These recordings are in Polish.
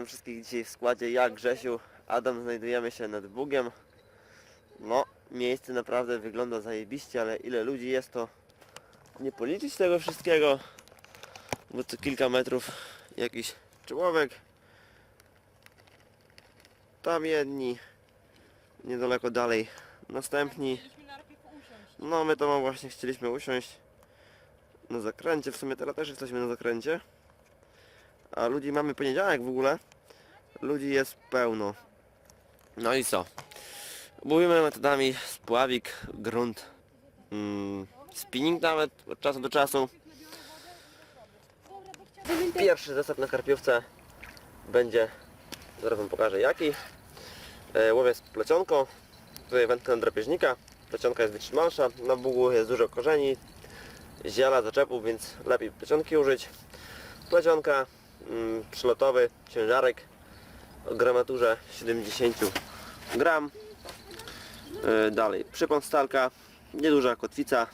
witam wszystkich dzisiaj w składzie. Ja, Grzesiu, Adam, znajdujemy się nad Bugiem. No, miejsce naprawdę wygląda zajebiście, ale ile ludzi jest to nie policzyć tego wszystkiego, bo co kilka metrów jakiś człowiek. Tam jedni, niedaleko dalej następni. No, my to właśnie chcieliśmy usiąść na zakręcie. W sumie teraz też jesteśmy na zakręcie. A ludzi mamy poniedziałek w ogóle. Ludzi jest pełno. No i co? Mówimy metodami spławik, grunt, mm, spinning nawet od czasu do czasu. Pierwszy zestaw na karpiówce będzie, zaraz wam pokażę jaki. E, łowię z plecionką, tutaj wędkę drapieżnika. Plecionka jest wytrzymalsza, na bugu jest dużo korzeni, ziela, zaczepów, więc lepiej plecionki użyć. Plecionka, przylotowy, ciężarek o gramaturze 70 gram. E, dalej, przypon stalka, nieduża kotwica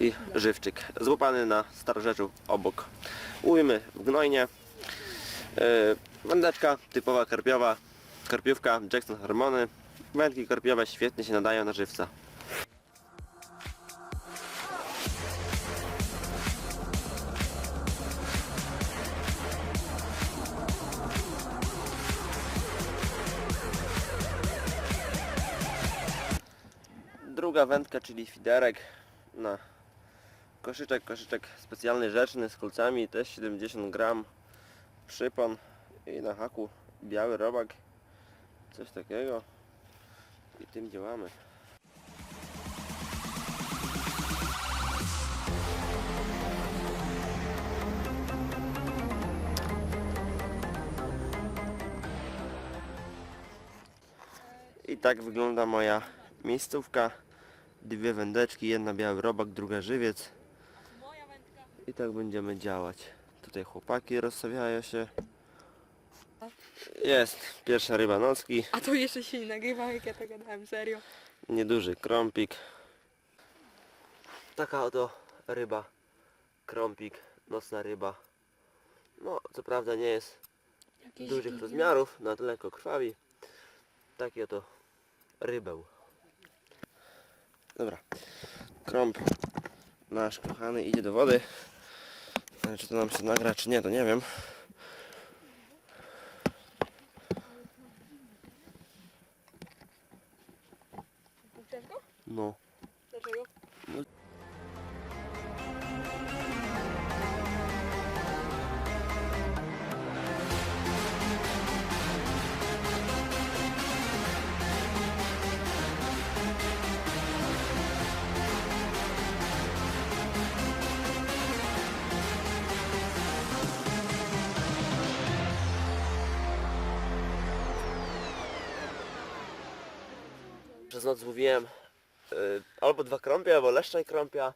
i żywczyk złapany na starorzeczu obok. Łowimy w gnojnie. E, Wędeczka typowa karpiowa, karpiówka Jackson Harmony. Wędki karpiowe świetnie się nadają na żywca. Druga wędka, czyli fiderek na koszyczek, koszyczek specjalny rzeczny z kolcami, też 70 gram przypon i na haku biały robak, coś takiego i tym działamy. I tak wygląda moja miejscówka. Dwie wędeczki, jedna biały robak, druga żywiec. I tak będziemy działać. Tutaj chłopaki rozstawiają się. Jest pierwsza ryba nocki, A to jeszcze się nie nagrywa, jak ja to gadałem, serio. nieduży krąpik. Taka oto ryba, krąpik, nocna ryba. No, co prawda nie jest Jakieś dużych rozmiarów, na tyle krwawi. Taki oto rybeł. Dobra, krąb nasz kochany idzie do wody. Czy to nam się nagra, czy nie, to nie wiem. Noc złowiłem y, albo dwa krąpie, albo leszcza i krąpia.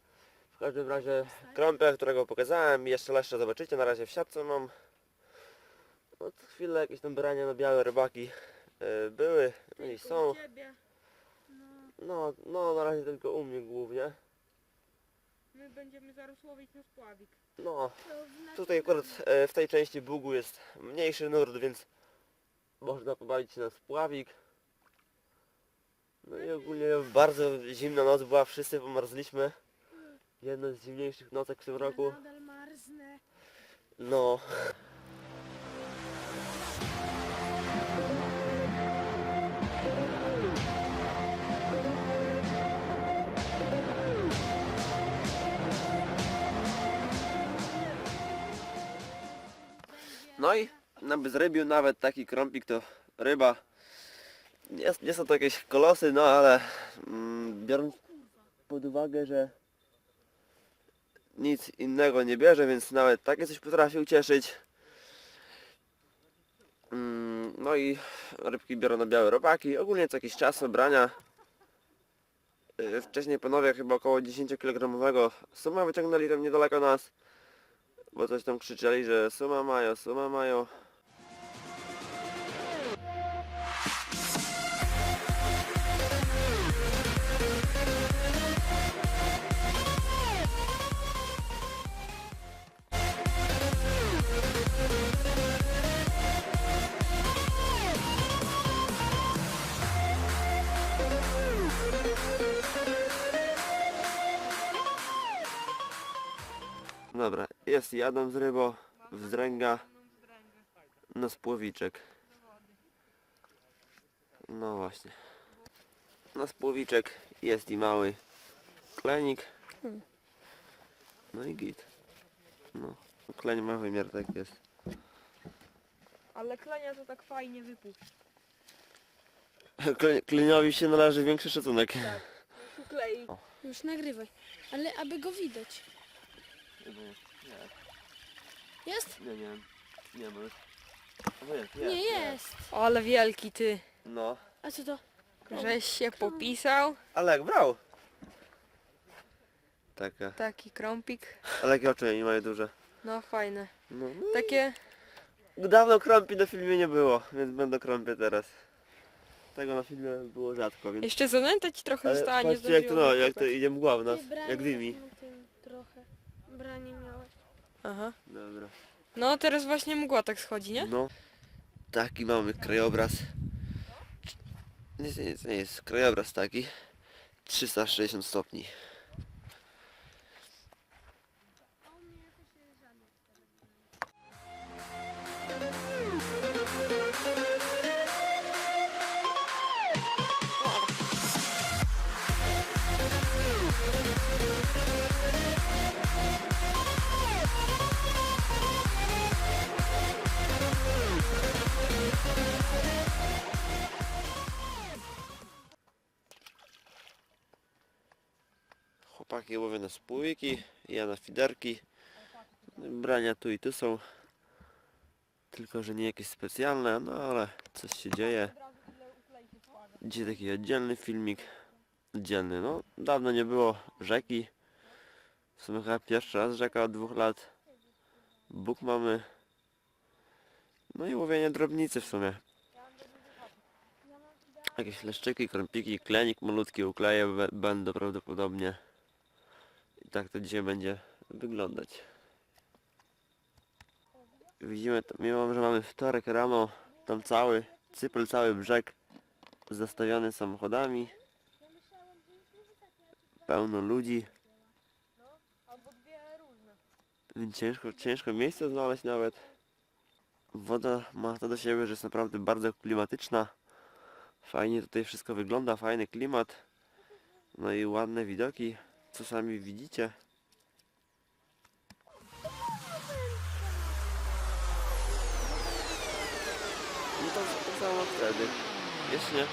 W każdym razie krąpia, którego pokazałem jeszcze leszcze zobaczycie. Na razie w siatce mam. No co chwilę jakieś tam brania na białe rybaki y, były no i są. No, no na razie tylko u mnie głównie. My będziemy zaraz łowić na spławik. No, tutaj akurat e, w tej części bugu jest mniejszy nurt, więc można pobawić się na spławik. No i ogólnie bardzo zimna noc była, wszyscy pomarzliśmy. Jedna z zimniejszych nocek w tym roku. Nadal marznę. No. No i na bezrybiu nawet taki krąpik to ryba. Nie, nie są to jakieś kolosy, no ale mm, biorąc pod uwagę, że nic innego nie bierze, więc nawet takie coś potrafi ucieszyć. Mm, No i rybki biorą na białe robaki. Ogólnie co jakiś czas brania. Yy, Wcześniej panowie chyba około 10 kg suma wyciągnęli tam niedaleko nas. Bo coś tam krzyczeli, że suma mają, suma mają. Jest jadą z rybo, wzdręga, na spłowiczek. No właśnie. Na spłowiczek jest i mały klenik. No i git. No, kleń ma wymiar, tak jest. Ale klenia to tak fajnie wypuść. Kle, kleniowi się należy większy szacunek. Tak. Uklei. Już nagrywaj. Ale aby go widać. Jest? Nie, nie, nie ma. No jest, Nie jest. Ale wielki ty. No, A co to? Żeś się popisał. ale jak brał. Taka. Taki krąpik. Ale jakie oczy nie mają duże. No fajne. No, no. Takie Dawno krąpi na filmie nie było, więc będę krąpie teraz. Tego na filmie było rzadko, więc... Jeszcze zanęta ci trochę Ale została, nie patrzcie jak to, no, jak to idzie mgła w nas, jak dymi. trochę. Branie. Aha. Dobra. No teraz właśnie mgła tak schodzi, nie? No, taki mamy krajobraz. Nic, nic, nie jest, krajobraz taki. 360 stopni. Chłopaki łowią na spółki, ja na fiderki. Brania tu i tu są. Tylko, że nie jakieś specjalne, no ale coś się dzieje. Dzisiaj taki oddzielny filmik. Oddzielny, no dawno nie było rzeki. W sumie chyba pierwszy raz rzeka od dwóch lat. Bóg mamy. No i łowienie drobnicy w sumie. Jakieś leszczyki, krąpiki, klenik malutki ukleję be- będą prawdopodobnie. Tak to dzisiaj będzie wyglądać. Widzimy, mimo że mamy wtorek rano, tam cały, cypel, cały brzeg zastawiony samochodami. Pełno ludzi. Ciężko, ciężko miejsce znaleźć nawet. Woda ma to do siebie, że jest naprawdę bardzo klimatyczna. Fajnie tutaj wszystko wygląda, fajny klimat. No i ładne widoki, co sami widzicie. No to, samo wtedy. Jest nie?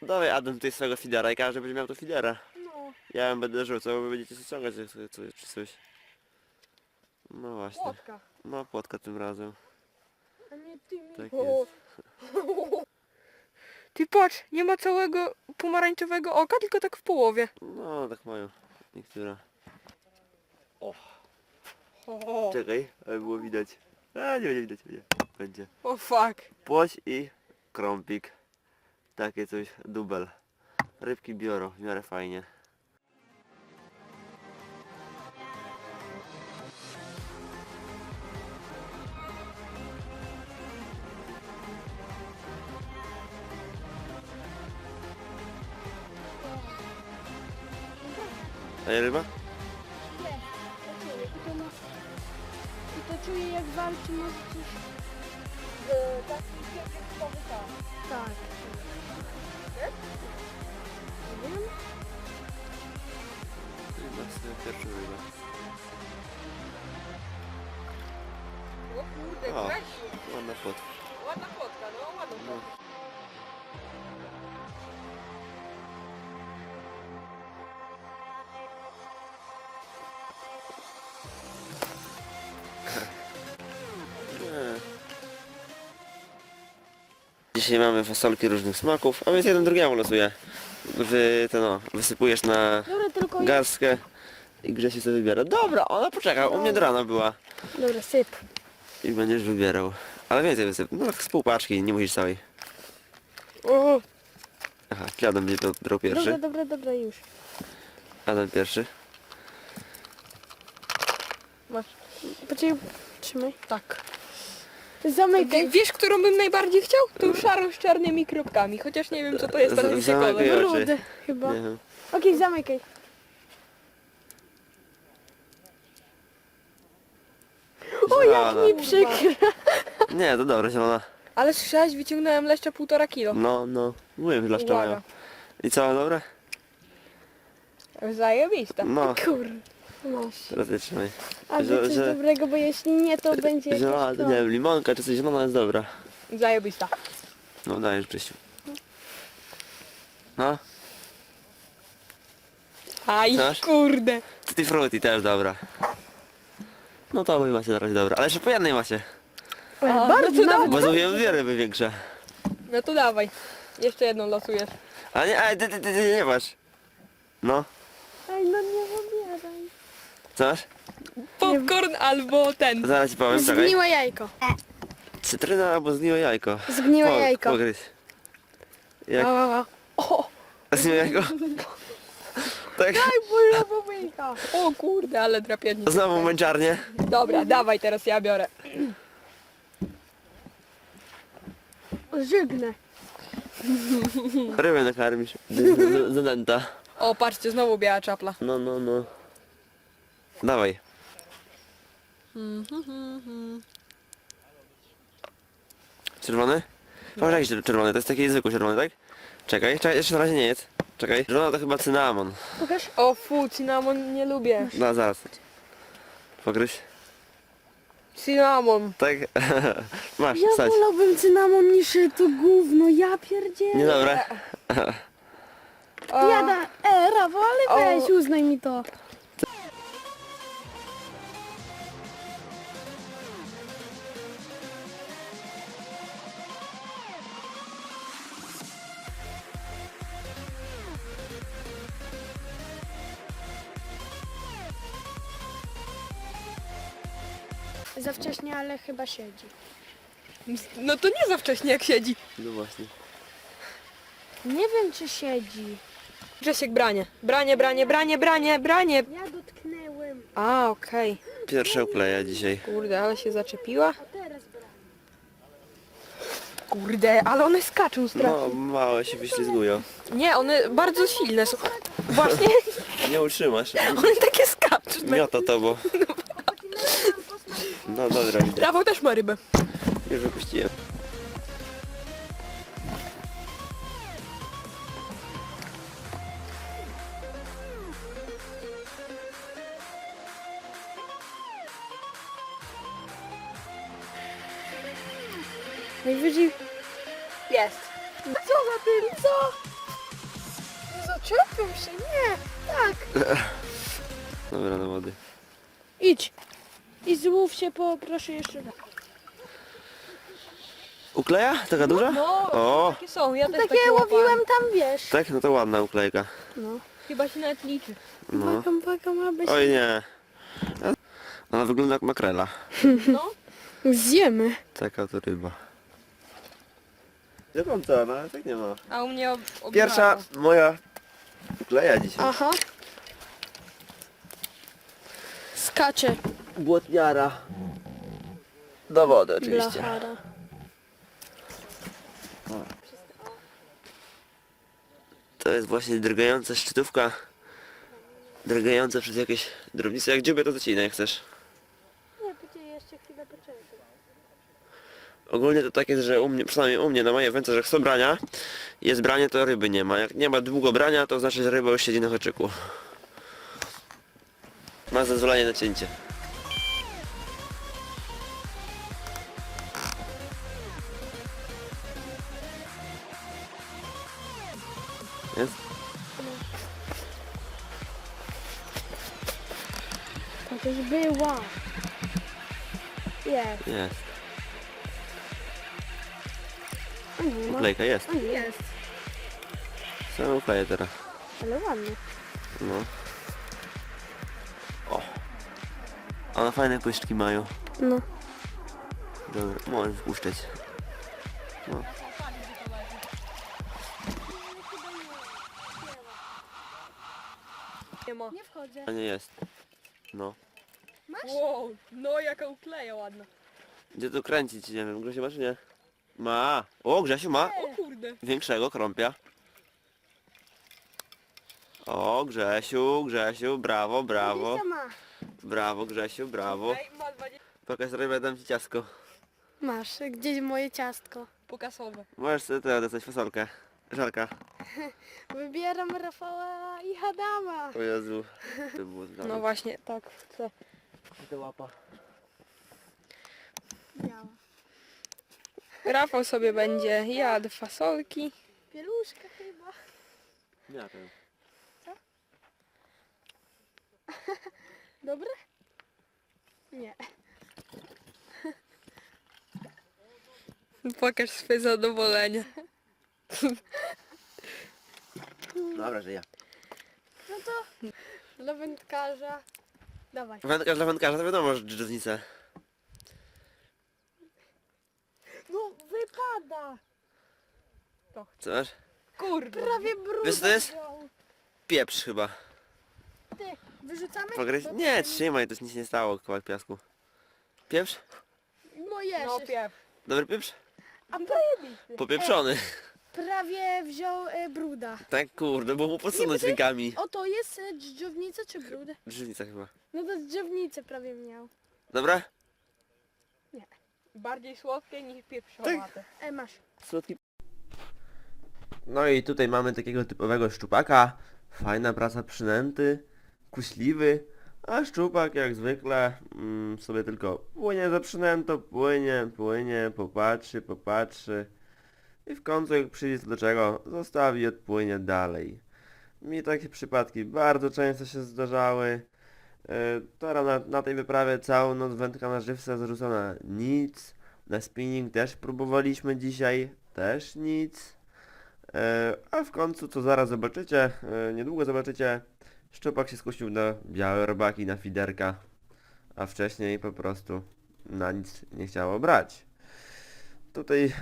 To dawaj Adam tutaj swojego fidera i każdy będzie miał tu fidera. No. Ja ją będę rzucał, wy będziecie ściągać czy coś- coś- czy coś. No właśnie. Płotka. No płotka tym razem. A nie tymi. Tak O. jest. Ty patrz, nie ma całego pomarańczowego oka, tylko tak w połowie. No tak mają niektóre. O, Czekaj, aby było widać. A nie będzie widać, będzie. Będzie. o fuck. Płoć i krąpik. Takie coś, dubel. Rybki biorą, w miarę fajnie. A nie ryba? Nie. Ja czuję. I to, ma... I to czuję jak walczy może Dzisiaj mamy fasolki różnych smaków, a więc jeden drugiemu losuje. Wy, to no, wysypujesz na Dobra, tylko ja... garstkę i Grzesiu sobie wybiera. Dobra, ona poczeka, u mnie do rana była. Dobra, syp. I będziesz wybierał. Ale więcej wysyp. No tak z pół paczki, nie musisz całej. O, Aha, czy Adam będzie brał pierwszy? Dobra, dobra, dobra, już. Adam pierwszy. Masz. Poczekaj, trzymaj. tak. Zamykaj. Wiesz, którą bym najbardziej chciał? Tą szarą z czarnymi kropkami. Chociaż nie wiem co to jest, ale mi się Zamykaj oczy. Rudy chyba. Nie wiem. Okej, zamykaj. O, jak Zielona. mi przykro. Nie, to dobra, zielona. Ale słyszałeś, wyciągnąłem leszcza półtora kilo. No, no. Mówię, że Uwaga. mają. I co, dobre? Zajebista. No, Kur. No. teraz. A Że- coś że- dobrego, bo jeśli nie, to będzie jakieś Zielona, to to. nie wiem, limonka czy coś zielona jest dobra. Zajebista. No dajesz, Krzysiu. No, Aj, Znasz? kurde. Tutti Frutti też dobra. No to wy macie razie dobra. Ale jeszcze po jednej macie. A, bardzo no to nawet. Bo zrobiłem dwie ryby większe. No to dawaj. Jeszcze jedną losujesz. A nie, ale ty, ty, ty, ty nie masz. No, Ej, no nie wybieraj. Co masz? Popcorn albo ten. Zaraz ci powiem, czekaj. Zgniłe jajko. Cytryna albo zgniłe jajko. Zgniłe Po- jajko. Pogryź. Jak? A. O, Zgniłe jajko? Tak? Moja babejka. o kurde, ale drapiennie. Znowu męczarnie. Dobra, dawaj teraz ja biorę. Żygnę. Rybę nakarmisz. Z- z- Zanęta. O, patrzcie, znowu biała czapla. No, no, no. Dawaj. Czerwony? Patrz jakiś czerwony, to jest taki zwykły czerwony, tak? Czekaj, czekaj, jeszcze na razie nie jest. Czekaj. Czerwona to chyba cynamon. Pokaż. O fu, cynamon nie lubię. No, zaraz. Pogryź. Cynamon. Tak? Masz, Ja stać. wolałbym cynamon niż to gówno. Ja pierdzielę. Niedobre. O, Jada. E, Rawo, ale O. weź, uznaj mi to. Za wcześnie, ale chyba siedzi. No to nie za wcześnie jak siedzi. No właśnie. Nie wiem, czy siedzi. Grzesiek branie. Branie, branie, branie, branie, branie. Ja dotknęłem. A, okej. Pierwsze ukleja dzisiaj. Kurde, ale się zaczepiła. A teraz brak. Kurde, ale one skaczą strasznie. No, małe się wyślizgują. Nie, one bardzo silne są. Właśnie, Nie utrzymasz. one takie skaczą. Miota tobą. No dobra, widzę. Rafał też ma rybę. Już wypuściłem. Się, poproszę jeszcze raz. Ukleja? Taka duża? No, O, takie są. Ja też Takie takie łowiłem tam, wiesz. tak? No to ładna uklejka. No. Chyba się nawet liczy. No. Ma być. Oj nie. Ona wygląda jak makrela. No. Zjemy. Taka to ryba. Nie mam co, no ale tak nie ma. A u mnie ob obierało. Pierwsza moja ukleja dzisiaj. Aha. Skacze. Błotniara. Do wody oczywiście. Blachara. To jest właśnie drgająca szczytówka. Drgająca przez jakieś drobnice. Jak dziubie to zacinaj jak chcesz. Nie, będzie jeszcze chwilę poczekaj. Ogólnie to tak jest, że u mnie, przynajmniej u mnie na mojej wędce, że są brania, jest branie, to ryby nie ma. Jak nie ma długo brania, to znaczy, że ryba już siedzi na haczyku. Ma zezwolenie na cięcie. Jest? To też była. Jest. Jest. A nie ma. Uklejka jest. A nie jest. Same ukleję teraz. Ale ładnie. No. O. One fajne pyszczki mają. No. Dobra, możesz wpuszczać. Masz? Wow, no jaka ukleja ładna. Gdzie to kręcić? Nie wiem, Grzesiu ma czy nie? Ma. O, Grzesiu ma O kurde. większego krąpia. O, Grzesiu, Grzesiu, brawo, brawo. Lisa ma. Brawo, Grzesiu, brawo. Ej, ma 20 Pokaż rybę, dam ci ciasko. Masz, gdzieś moje ciastko. pokasowe. Możesz sobie teraz dostać fasolkę. Żarka. Wybieram Rafała i Adama. O Jezu. To było zgrane. No właśnie, tak. chcę. To łapa. Biała. Rafał sobie będzie jadł fasolki. Pieluszka chyba. Ja ten. Dobre? Nie. Pokaż swoje zadowolenie. Dobra, że ja. No to dla wędkarza. Dawaj. Wędkarz dla wędkarza, to wiadomo, że dżdżownicę. No wypada. Co masz? Kurde. Prawie brud. Wiesz, co to jest? Pieprz chyba. Ty, wyrzucamy? Pogryź? Nie, trzymaj, to nic nie stało, kawałek piasku. Pieprz? Moje. No piew. Dobry pieprz? A pra... Popieprzony. Prawie wziął e, bruda. Tak kurde, bo mu podsunąć ty- rękami. O to jest e, dżdżownica czy brud? Drzewnica chyba. No to dżdżownicę prawie miał. Dobra? Bardziej słodkie niż pieprzowate. E, masz. Słodki. No i tutaj mamy takiego typowego szczupaka. Fajna praca przynęty, kuśliwy, a szczupak jak zwykle mm, sobie tylko płynie za przynętą, płynie, płynie, popatrzy, popatrzy i w końcu jak przyjdzie do czego, zostawi i odpłynie dalej. Mi takie przypadki bardzo często się zdarzały. E, Teraz na, na tej wyprawie całą noc wędka na żywca zarzucona nic. Na spinning też próbowaliśmy dzisiaj, też nic. E, a w końcu, co zaraz zobaczycie, e, niedługo zobaczycie, szczupak się skusił na białe robaki, na fiderka, a wcześniej po prostu na nic nie chciało brać. Tutaj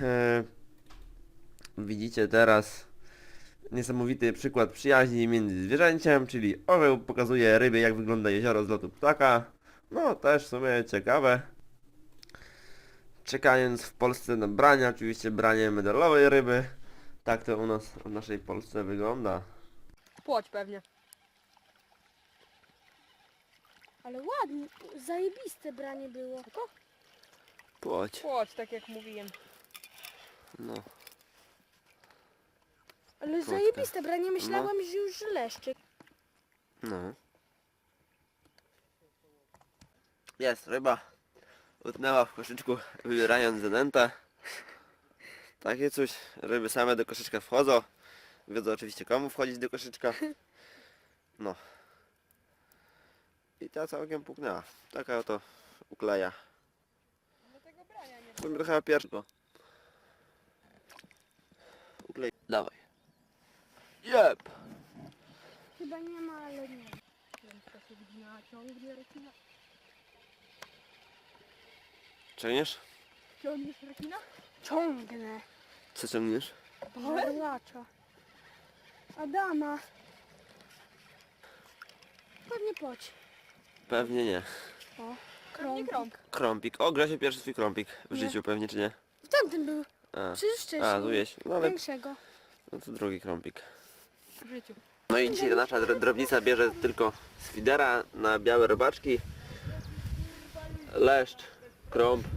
widzicie teraz niesamowity przykład przyjaźni między zwierzęciem, czyli orzeł pokazuje rybie jak wygląda jezioro z lotu ptaka. No też w sumie ciekawe czekając w Polsce na branie, oczywiście branie medalowej ryby. Tak to u nas w naszej Polsce wygląda. Płoć pewnie. Ale ładnie, zajebiste branie było. Płoć. Płoć, tak jak mówiłem. No. Ale Krótko. zajebiste branie, myślałam, że już leszczyk. No. Jest ryba. Utnęła w koszyczku, wybierając zanętę. Takie coś. Ryby same do koszyczka wchodzą. Wiedzą oczywiście komu wchodzić do koszyczka. No. I ta całkiem puknęła. Taka oto ukleja. To mi trochę pierwszego. Uklej. Dawaj. Jep. Chyba nie ma, ale nie. Ciągniesz? Ciągniesz rekina? Ciągnę. Co ciągniesz? Orlacza. Adama. Pewnie poć. Pewnie nie. O, Krąg. krąg. Krąpik. O, Grzesie pierwszy swój krąpik w Nie. życiu pewnie, czy nie? W tamtym był. A, Przecież wcześniej. a tu jeść. No ale Większego. no to drugi krąpik. W życiu. No i dzisiaj ta nasza dro- drobnica bierze tylko z fidera na białe robaczki. Leszcz, krąb,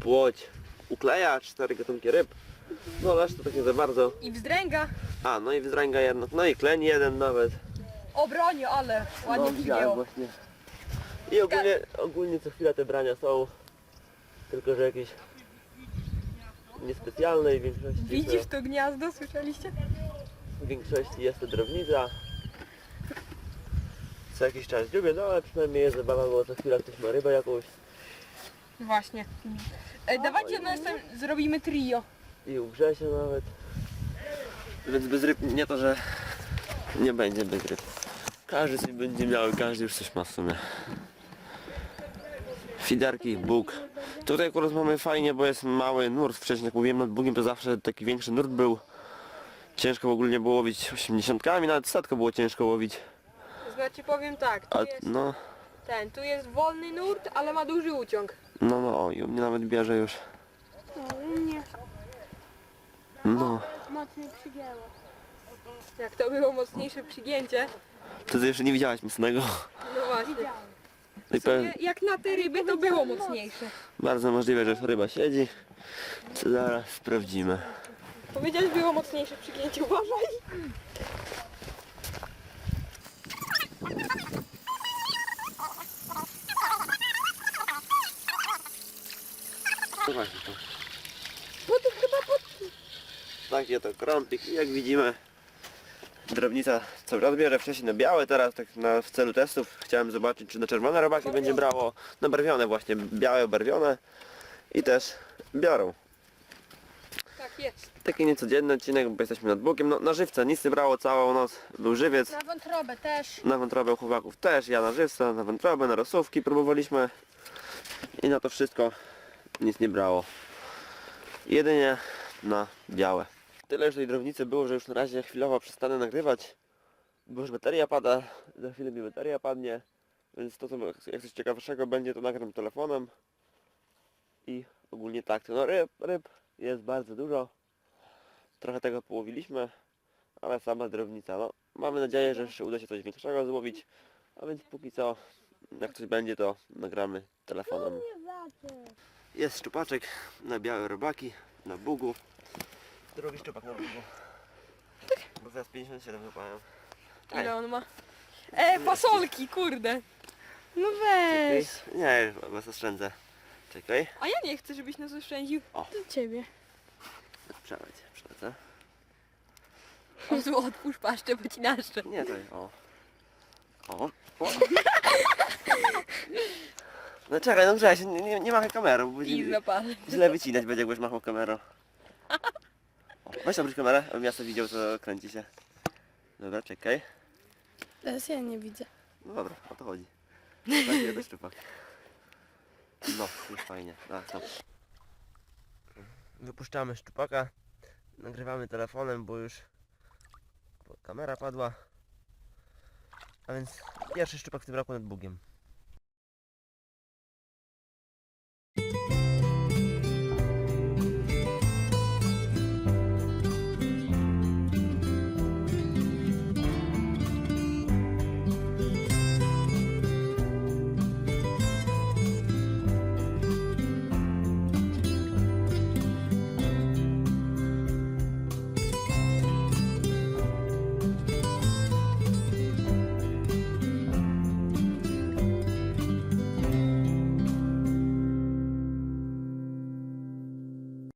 płoć, ukleja, cztery gatunki ryb. No leszcz to tak nie za bardzo. I wzdręga. A, no i wzdręga jedno, no i kleń jeden nawet. O broniu, ale ładnie no, brzmiało. widziałem właśnie. I ogólnie, ogólnie co chwila te brania są, tylko że jakieś niespecjalne i w większości, Widzisz to gniazdo, słyszeliście? W większości jest to drobnica. Co jakiś czas dziubię, no ale przynajmniej jest zabawa, bo co chwila ktoś ma rybę jakąś Właśnie. Ej, dawajcie następnie zrobimy trio. i ugrze się nawet. Więc bez ryb nie to, że nie będzie bez ryb. Każdy sobie będzie miał i każdy już coś ma w sumie. Fidarki, Bóg. Tutaj akurat mamy fajnie, bo jest mały nurt. Wcześniej jak mówiłem nad Bugiem to zawsze taki większy nurt był. Ciężko w ogóle nie było łowić 80, nawet statko było ciężko łowić. Znaczy powiem tak, tu A jest no, ten, tu jest wolny nurt, ale ma duży uciąg. No, no, o, i u mnie nawet bierze już. No, u mnie No, mocniej przygięło. Jak to było mocniejsze przygięcie. to ty jeszcze nie widziałaś mocnego. No właśnie. No i pewnie, jak na te ryby to było mocniejsze. bardzo możliwe, że ryba siedzi. Co zaraz sprawdzimy. Powiedziałeś było mocniejsze przygięcie, uważaj. Właśnie to. No to chyba pod... Taki oto krąpik i jak widzimy drobnica cały czas bierze wcześniej na białe, teraz tak na, w celu testów chciałem zobaczyć czy na czerwone robaki będzie brało, na barwione właśnie, białe barwione i też biorą. Tak jest. Taki niecodzienny odcinek, bo jesteśmy nad Bukiem, no na żywce nic nie brało całą noc, był żywiec, Na wątrobę też. na wątrobę u chłopaków też, ja na żywce, na wątrobę, na rosówki próbowaliśmy i na to wszystko nic nie brało. Jedynie na białe. Tyle już tej drobnicy było, że już na razie chwilowo przestanę nagrywać, bo już bateria pada, za chwilę mi bateria padnie, więc to co jak coś ciekawszego będzie to nagram telefonem i ogólnie tak, to no ryb, ryb jest bardzo dużo, trochę tego połowiliśmy, ale sama drobnica, no mamy nadzieję, że jeszcze uda się coś większego złowić, a więc póki co jak coś będzie to nagramy telefonem. Nie zaczę. Jest szczupaczek na białe robaki, na bugu. Drugi szczupak na bugu. Bo zaraz 57 wypałem. Ile on ma? E, fasolki, kurde. No weź. Nie, was oszczędzę. Czekaj. A ja nie chcę, żebyś nas oszczędził. Do ciebie. Przelecę. O, zło, otwórz paszczę, bo ci naszczę. Nie, to o. O. o. No czekaj, no Grześ, nie, nie, nie machaj kamerą, bo I będzie zapalę. źle wycinać będzie, jakbyś machał kamerą. O, weź obróć kamerę, abym ja sobie widział, co kręci się. Dobra, czekaj. Teraz ja nie widzę. No dobra, o to chodzi. Taki jeden szczupak. No, już fajnie. A, co? Wypuszczamy szczupaka. Nagrywamy telefonem, bo już kamera padła. A więc pierwszy szczupak w tym roku nad Bugiem.